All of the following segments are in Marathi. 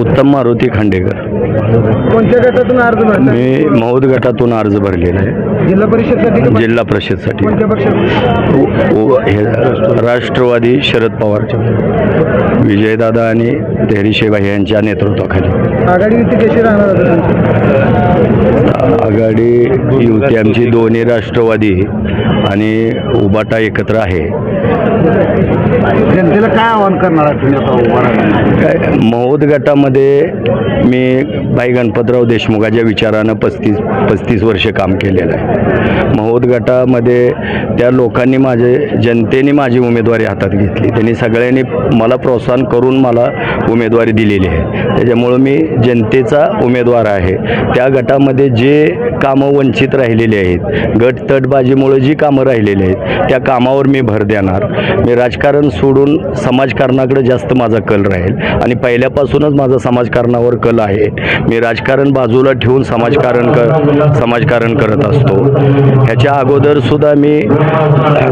उत्तम मारुती खांडेकर. कोणत्या गटातून अर्ज भरला? मी मौद गटातून अर्ज भरलेला आहे. जिल्हा परिषदसाठी का जिल्हा परिषदसाठी. कोणत्या पक्षात उ- उ- हे राष्ट्रवादी शरद पवार विजयदादा आणि तेहरीशेबाई यांच्या नेतृत्वाखाली. आघाडी युती कशी राहणार आता तुमची? आघाडी युती आमची दोन्ही राष्ट्रवादी आणि उबाटा एकत्र आहे. जनतेला काय आव्हान करणार काय महोद गटामध्ये मी भाई गणपतराव देशमुखाच्या विचारानं पस्तीस पस्तीस वर्ष काम केलेलं आहे. महोद गटामध्ये त्या लोकांनी माझे जनतेने माझी उमेदवारी हातात घेतली. त्यांनी सगळ्यांनी मला प्रोत्साहन करून मला उमेदवारी दिलेली आहे. त्याच्यामुळं मी जनतेचा उमेदवार आहे. त्या गटामध्ये जे कामं वंचित राहिलेली आहेत गट तटबाजीमुळे जी कामं राहिलेली आहेत त्या कामावर मी भर देणार. मी राजकारण सोडून समाजकारणाकडे जास्त माझा कल राहील. आणि पहिल्यापासूनच माझा समाजकारणावर कल आहे. मी राजकारण बाजूला ठेवून समाजकारण क समाजकारण करत असतो. ह्याच्या अगोदर सुद्धा मी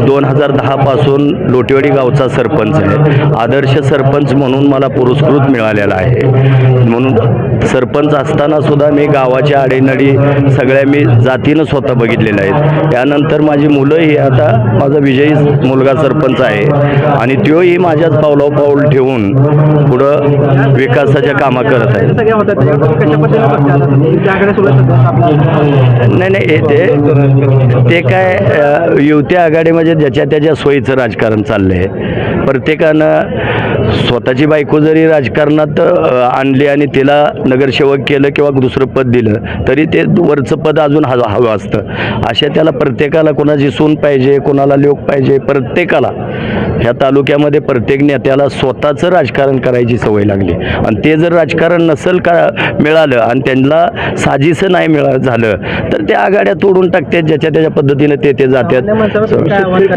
दोन हजार दहापासून लोटेवाडी गावचा सरपंच आहे. आदर्श सरपंच म्हणून मला पुरस्कृत मिळालेला आहे. म्हणून सरपंच असताना सुद्धा मी गावाच्या आडेनडी सगळ्या मी जातीनं स्वतः बघितलेल्या आहेत. त्यानंतर माझी मुलंही आता माझा विजयी मुलगा सरपंच आहे. आणि तोही माझ्याच पावलावर पाऊल ठेवून पुढं विकासाच्या कामं करत आहे नाही नाही हे ते ते काय अ, युती आघाडी म्हणजे ज्याच्या त्याच्या सोयीचं राजकारण चाललं आहे प्रत्येकानं स्वतःची बायको जरी राजकारणात आणली आणि तिला नगरसेवक केलं किंवा दुसरं पद दिलं तरी ते वरचं पद अजून हवं हवं असतं. अशा त्याला प्रत्येकाला कोणाची सून पाहिजे कोणाला लोक पाहिजे प्रत्येकाला. ह्या तालुक्यामध्ये प्रत्येक नेत्याला स्वतःचं राजकारण करायची सवय लागली. आणि ते जर राजकारण नसेल का मिळालं आणि त्यांना साजीचं नाही मिळा झालं तर ते आघाड्या तोडून टाकतात ज्याच्या त्याच्या पद्धतीने ते ते जातात?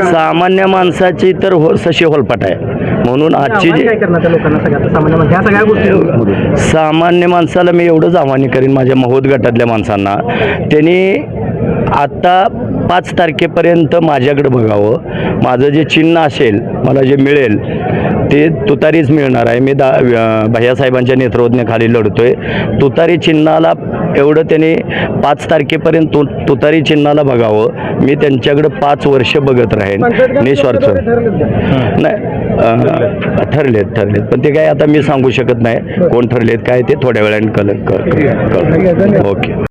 सामान्य माणसाची तर हो सशी होलपाट आहे. म्हणून आजची आव्हान जी काय करणार त्या लोकांना सगळ्या सामान्य माणसं? ह्या सगळ्या गोष्टी सामान्य माणसाला मी एवढंच आव्हान करीन माझ्या महोद गटातल्या माणसांना. त्यांनी आता पाच तारखेपर्यंत माझ्याकडे बघावं. माझं जे चिन्ह असेल मला जे मिळेल ते तुतारीच मिळणार आहे. मी दा भैयासाहेबांच्या नेतृत्वाखाली लढतोय. तुतारी चिन्हाला एवढं त्यांनी पाच तारखेपर्यंत तु तुतारी चिन्हाला बघावं. मी त्यांच्याकडे पाच वर्ष बघत राहीन. निस्वार्थ. नाही ठरलेत ठरलेत. पण ते काय आता मी सांगू शकत नाही. कोण ठरलेत काय ते थोड्या वेळाने कल. ओके